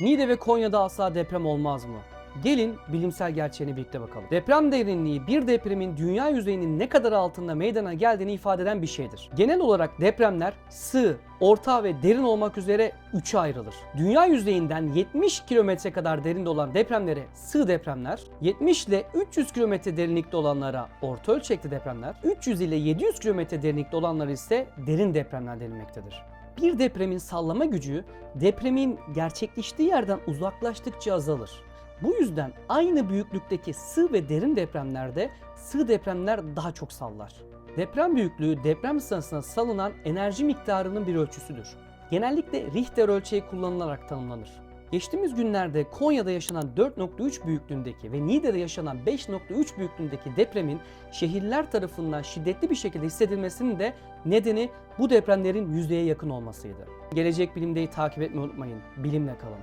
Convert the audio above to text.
Niğde ve Konya'da asla deprem olmaz mı? Gelin bilimsel gerçeğine birlikte bakalım. Deprem derinliği bir depremin dünya yüzeyinin ne kadar altında meydana geldiğini ifade eden bir şeydir. Genel olarak depremler sığ, orta ve derin olmak üzere üçe ayrılır. Dünya yüzeyinden 70 kilometre kadar derinde olan depremlere sığ depremler, 70 ile 300 kilometre derinlikte olanlara orta ölçekli depremler, 300 ile 700 kilometre derinlikte olanlara ise derin depremler denilmektedir. Bir depremin sallama gücü depremin gerçekleştiği yerden uzaklaştıkça azalır. Bu yüzden aynı büyüklükteki sığ ve derin depremlerde sığ depremler daha çok sallar. Deprem büyüklüğü deprem sırasında salınan enerji miktarının bir ölçüsüdür. Genellikle Richter ölçeği kullanılarak tanımlanır. Geçtiğimiz günlerde Konya'da yaşanan 4.3 büyüklüğündeki ve Niğde'de yaşanan 5.3 büyüklüğündeki depremin şehirler tarafından şiddetli bir şekilde hissedilmesinin de nedeni bu depremlerin yüzeye yakın olmasıydı. Gelecek Bilim'deyi takip etmeyi unutmayın. Bilimle kalın.